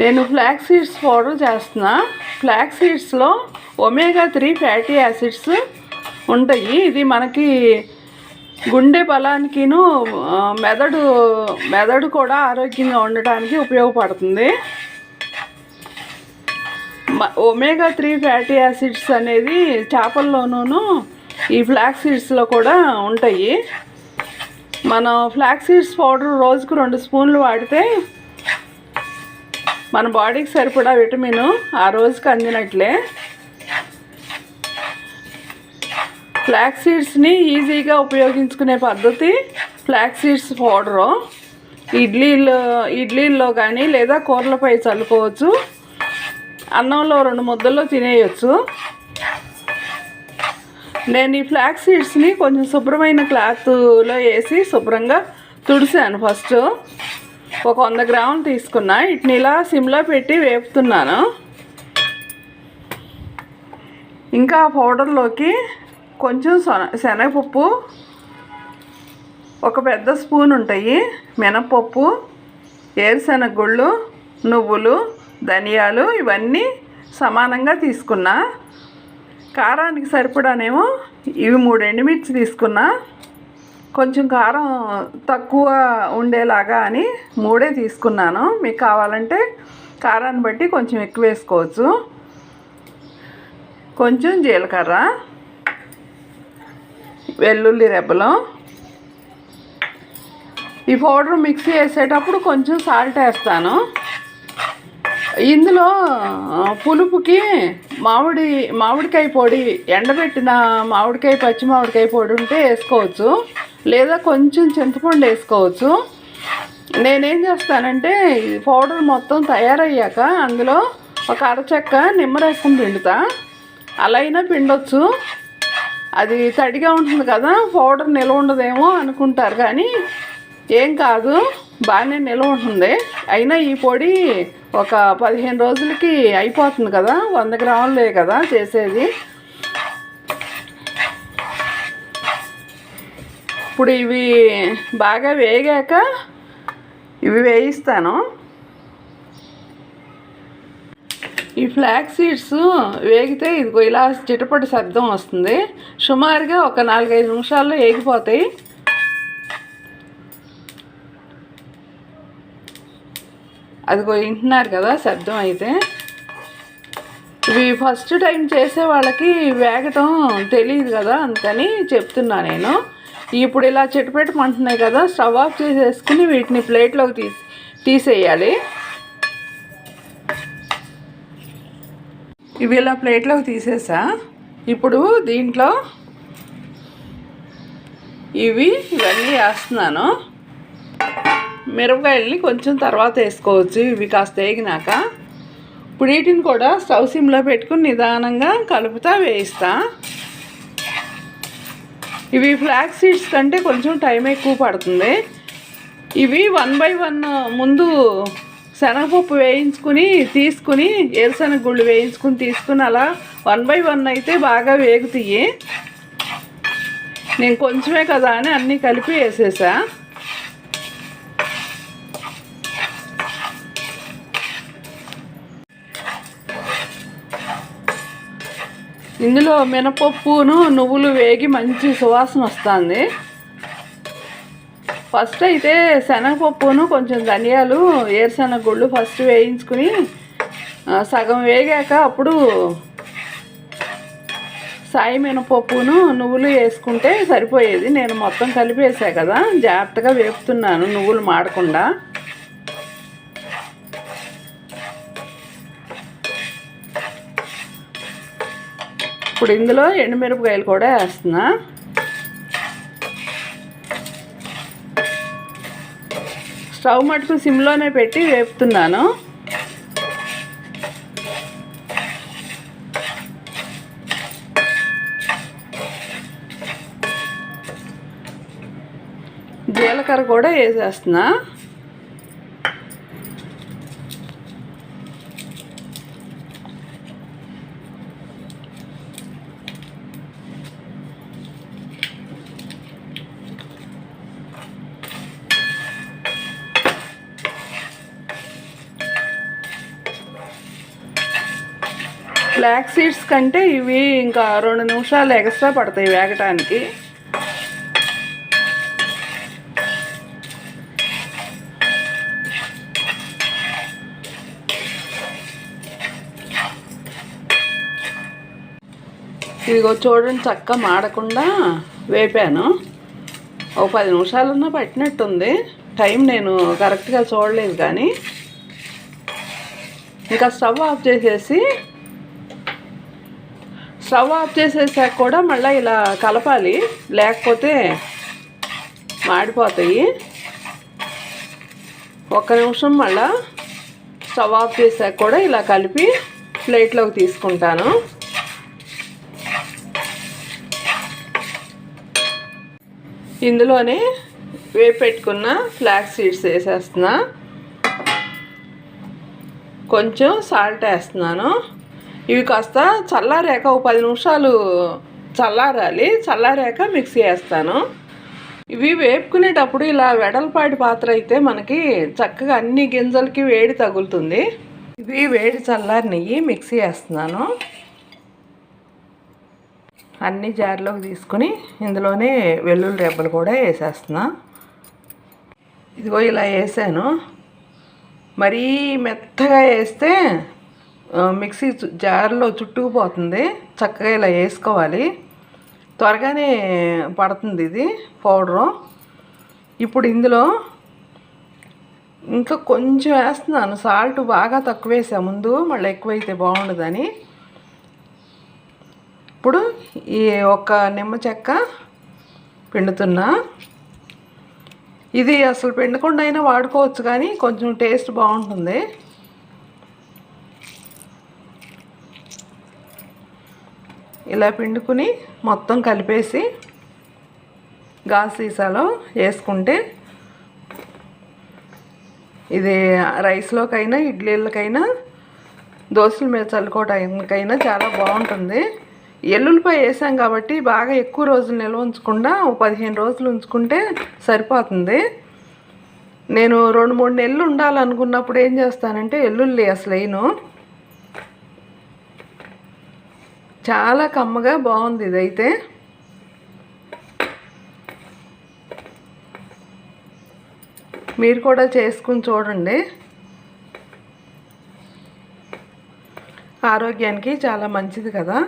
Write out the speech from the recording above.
నేను flax seeds powder చేస్తున్నా. Flax సీడ్స్లో ఒమేగా త్రీ ఫ్యాటీ యాసిడ్స్ ఉంటాయి. ఇది మనకి గుండె బలానికిను మెదడు మెదడు కూడా ఆరోగ్యంగా ఉండటానికి ఉపయోగపడుతుంది. ఒమేగా త్రీ ఫ్యాటీ యాసిడ్స్ అనేది చేపల్లోనూ ఈ ఫ్లాక్ సీడ్స్లో కూడా ఉంటాయి. మనం ఫ్లాక్ సీడ్స్ పౌడర్ రోజుకు రెండు స్పూన్లు వాడితే మన బాడీకి సరిపడా విటమిన్ ఆ రోజుకి అందినట్లే. ఫ్లాక్ సీడ్స్ని ఈజీగా ఉపయోగించుకునే పద్ధతి ఫ్లాక్ సీడ్స్ పౌడరు. ఇడ్లీలో ఇడ్లీల్లో కానీ లేదా కూరలపై చల్లుకోవచ్చు. అన్నంలో రెండు ముద్దల్లో తినేయచ్చు. నేను ఈ ఫ్లాక్ సీడ్స్ని కొంచెం శుభ్రమైన క్లాత్లో వేసి శుభ్రంగా తుడిసాను ఫస్ట్. ఒక వంద గ్రాములు తీసుకున్నా. వీటిని ఇలా సిమ్లో పెట్టి వేపుతున్నాను. ఇంకా ఆ పౌడర్లోకి కొంచెం శన- శనగపప్పు ఒక పెద్ద స్పూన్ ఉంటాయి. మినపప్పు ఏరుశనగ గుళ్ళు నువ్వులు ధనియాలు ఇవన్నీ సమానంగా తీసుకున్నా. కారానికి సరిపడానేమో ఇవి మూడు ఎండుమిర్చి తీసుకున్నా. కొంచెం కారం తక్కువ ఉండేలాగా అని మూడే తీసుకున్నాను. మీకు కావాలంటే కారాన్ని బట్టి కొంచెం ఎక్కువ వేసుకోవచ్చు. కొంచెం జీలకర్ర వెల్లుల్లి రెబ్బలు. ఈ పౌడర్ మిక్సీ వేసేటప్పుడు కొంచెం సాల్ట్ వేస్తాను. ఇందులో పులుపుకి మామిడి మామిడికాయ పొడి ఎండబెట్టిన మామిడికాయ పచ్చి మామిడికాయ పొడి ఉంటే వేసుకోవచ్చు. లేదా కొంచెం చింతపండు వేసుకోవచ్చు. నేనేం చేస్తానంటే పౌడర్ మొత్తం తయారయ్యాక అందులో ఒక అరచెక్క నిమ్మరసం పిండుతా. అలా అయినా పిండొచ్చు. అది తడిగా ఉంటుంది కదా పౌడర్ నిల్వ ఉండదేమో అనుకుంటారు కానీ ఏం కాదు. బాగానే నిల్వ ఉంటుంది. అయినా ఈ పొడి ఒక పదిహేను రోజులకి అయిపోతుంది కదా వంద గ్రాములే కదా చేసేది. ఇప్పుడు ఇవి బాగా వేగాక ఇవి వేయిస్తాను. ఈ ఫ్లాక్ సీడ్స్ వేగితే ఇదిగో ఇలా చిటపటి శబ్దం వస్తుంది. సుమారుగా ఒక నాలుగైదు నిమిషాల్లో వేగిపోతాయి అదిగో వింటున్నారు కదా శబ్దం అయితే. ఇవి ఫస్ట్ టైం చేసే వాళ్ళకి వేగటం తెలియదు కదా అందుకని చెప్తున్నా నేను. ఇప్పుడు ఇలా చిటపెట్టమంటున్నాయి కదా స్టవ్ ఆఫ్ చేసేసుకుని వీటిని ప్లేట్లోకి తీసి తీసేయాలి. ఇవి ఇలా ప్లేట్లోకి తీసేసా. ఇప్పుడు దీంట్లో ఇవి ఇవన్నీ వేస్తున్నాను. మిరపకాయలని కొంచెం తర్వాత వేసుకోవచ్చు ఇవి కాస్త వేగినాక. ఇప్పుడు వీటిని కూడా స్టవ్ సిమ్లో పెట్టుకుని నిదానంగా కలుపుతా వేయిస్తా. ఇవి ఫ్లాక్ సీడ్స్ కంటే కొంచెం టైం ఎక్కువ పడుతుంది. ఇవి వన్ బై వన్ ముందు శనగపప్పు వేయించుకుని తీసుకుని ఏరుశనగ గుళ్ళు వేయించుకుని తీసుకుని అలా వన్ బై వన్ అయితే బాగా వేగుతాయి. నేను కొంచెమే కదా అని అన్నీ కలిపి వేసేసా. ఇందులో మినపప్పును నువ్వులు వేగి మంచి సువాసన వస్తుంది. ఫస్ట్ అయితే శనగపప్పును కొంచెం ధనియాలు ఏరుశనగ గుళ్ళు ఫస్ట్ వేయించుకుని సగం వేగాక అప్పుడు సాయి మినపప్పును నువ్వులు వేసుకుంటే సరిపోయేది. నేను మొత్తం కలిపి వేసా కదా జాగ్రత్తగా వేపుతున్నాను నువ్వులు మాడకుండా. ఇప్పుడు ఇందులో ఎండుమిరపకాయలు కూడా వేస్తున్నా. స్టవ్ మటుకు సిమ్లోనే పెట్టి వేపుతున్నాను. జీలకర్ర కూడా వేసేస్తున్నా. ఫ్లాక్ సీడ్స్ కంటే ఇవి ఇంకా రెండు నిమిషాలు ఎక్స్ట్రా పడతాయి వేగటానికి. ఇదిగో చూడండి చక్క మాడకుండా వేపాను. ఒక పది నిమిషాలన్నా పట్టినట్టుంది. టైం నేను కరెక్ట్గా చూడలేదు కానీ. ఇంకా స్టవ్ ఆఫ్ చేసేసి స్టవ్ ఆఫ్ చేసేసాక కూడా మళ్ళీ ఇలా కలపాలి. లేకపోతే మాడిపోతాయి. ఒక్క నిమిషం మళ్ళీ స్టవ్ ఆఫ్ చేసాక కూడా ఇలా కలిపి ప్లేట్లోకి తీసుకుంటాను. ఇందులోనే వేపెట్టుకున్న ఫ్లాక్ సీడ్స్ వేసేస్తున్నా. కొంచెం సాల్ట్ వేస్తున్నాను. ఇవి కాస్త చల్లారాక ఒక పది నిమిషాలు చల్లారాలి. చల్లారాక మిక్సీ వేస్తాను ఇవి వేపుకునేటప్పుడు ఇలా వెడల్పాటి పాత్ర అయితే మనకి చక్కగా అన్ని గింజలకి వేడి తగులుతుంది. ఇవి వేడి చల్లారి నెయ్యి మిక్సీ వేస్తున్నాను అన్ని జార్లోకి తీసుకుని ఇందులోనే వెల్లుల్లి రెబ్బలు కూడా వేసేస్తున్నా. ఇదిగో ఇలా వేసాను. మరీ మెత్తగా వేస్తే మిక్సీ చు- జార్లో చుట్టుకుపోతుంది. చక్కగా ఇలా వేసుకోవాలి. త్వరగానే పడుతుంది ఇది పౌడరు. ఇప్పుడు ఇందులో ఇంకా కొంచెం వేస్తున్నాను. సాల్ట్ బాగా తక్కువ వేసా ముందు మళ్ళీ ఎక్కువైతే బాగుండదని. ఇప్పుడు ఈ ఒక నిమ్మ చెక్క పిండుతున్నా. ఇది అసలు పిండకుండా అయినా వాడుకోవచ్చు కానీ కొంచెం టేస్ట్ బాగుంటుంది. ఇలా పిండుకుని మొత్తం కలిపేసి గాజు సీసాలో వేసుకుంటే ఇది రైస్లోకైనా ఇడ్లీలకైనా దోశల మీద చల్లుకోవడానికైనా చాలా బాగుంటుంది. ఎల్లుల్లిపాయ వేసాం కాబట్టి బాగా ఎక్కువ రోజులు నిల్వ ఉంచకుండా పదిహేను రోజులు ఉంచుకుంటే సరిపోతుంది. నేను రెండు మూడు నెలలు ఉండాలనుకున్నప్పుడు ఏం చేస్తానంటే ఎల్లుల్లి అసలు వేయను. చాలా కమ్మగా బాగుంది ఇదైతే. మీరు కూడా చేసుకుని చూడండి. ఆరోగ్యానికి చాలా మంచిది కదా.